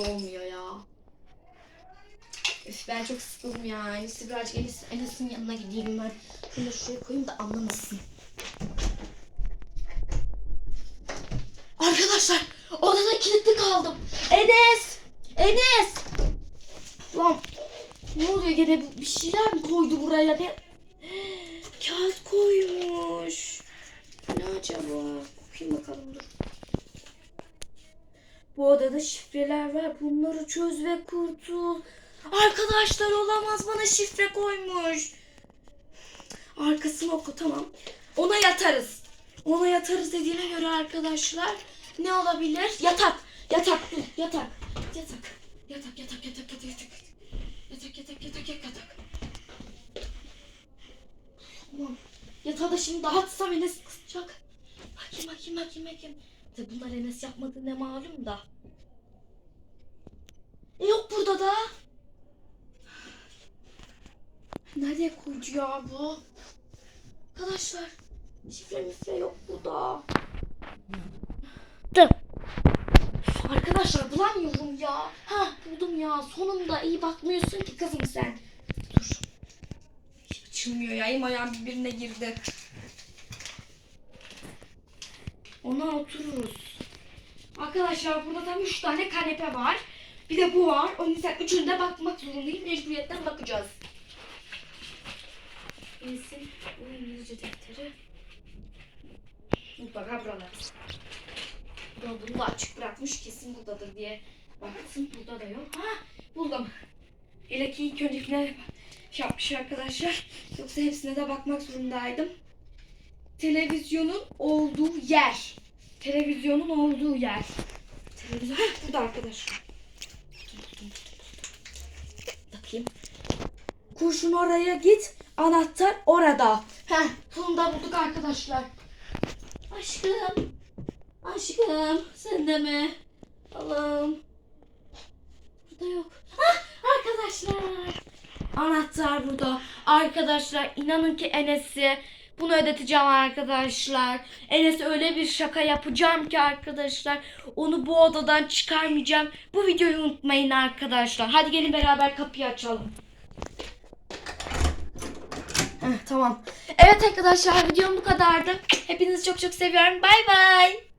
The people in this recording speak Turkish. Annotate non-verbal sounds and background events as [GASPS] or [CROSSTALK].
olmuyor ya. Üf ben çok sıkıldım ya. En iyisi birazcık Enes, Enes'in yanına gideyim ben. Şunu da şuraya koyayım da anlamasın. Arkadaşlar odada kilitli kaldım. Enes! Enes! Lan ne oluyor gene bir şeyler mi koydu buraya? Ne? [GASPS] Kağıt koymuş. Ne acaba? Bakayım bakalım dur. Bu odada şifreler var. Bunları çöz ve kurtul. Arkadaşlar olamaz bana şifre koymuş. Arkasını oku tamam. Ona yatarız. Ona yatarız dediğine göre arkadaşlar ne olabilir? Yatak. Yatak. dur, Yatak. Yatak. Yatak yatak yatak yatak yatak. Yatak yatak yatak yatak. Tamam. Yatağı da şimdi dağıtsam Enes kızacak. Bakayım bakayım bakayım bakayım. Tabi bunlar Enes yapmadı ne malum da. E yok burada da. Nereye koydu ya bu? Arkadaşlar şifre mifre yok burada. Üf, Arkadaşlar bulamıyorum ya. Ha buldum ya. Sonunda iyi bakmıyorsun ki kızım sen. Dur. Hiç açılmıyor ya. Elim ayağım birbirine girdi. Ona otururuz. Arkadaşlar burada tam 3 tane kanepe var. Bir de bu var. Onun yüzden üçünde bakmak zorundayım. Mecburiyetten bakacağız. Bu İngilizce defteri. Mutlaka buralar. Ya bunu da açık bırakmış kesin buradadır diye. Baksın burada da yok. Ha buldum. Hele ki ilk öncekine şey yapmış arkadaşlar. Yoksa hepsine de bakmak zorundaydım. Televizyonun olduğu yer. Televizyonun olduğu yer. Televizyon. Heh, burada arkadaşlar. Bakayım. Kurşun oraya git. Anahtar orada. Heh, bunu da bulduk arkadaşlar. Aşkım. Aşkım. Sen de mi? Allah'ım. Burada yok. Hah, arkadaşlar. Anahtar burada. Arkadaşlar inanın ki Enes'i bunu ödeteceğim arkadaşlar. Enes'e öyle bir şaka yapacağım ki arkadaşlar. Onu bu odadan çıkarmayacağım. Bu videoyu unutmayın arkadaşlar. Hadi gelin beraber kapıyı açalım. Heh, tamam. Evet arkadaşlar videom bu kadardı. Hepinizi çok çok seviyorum. Bay bay.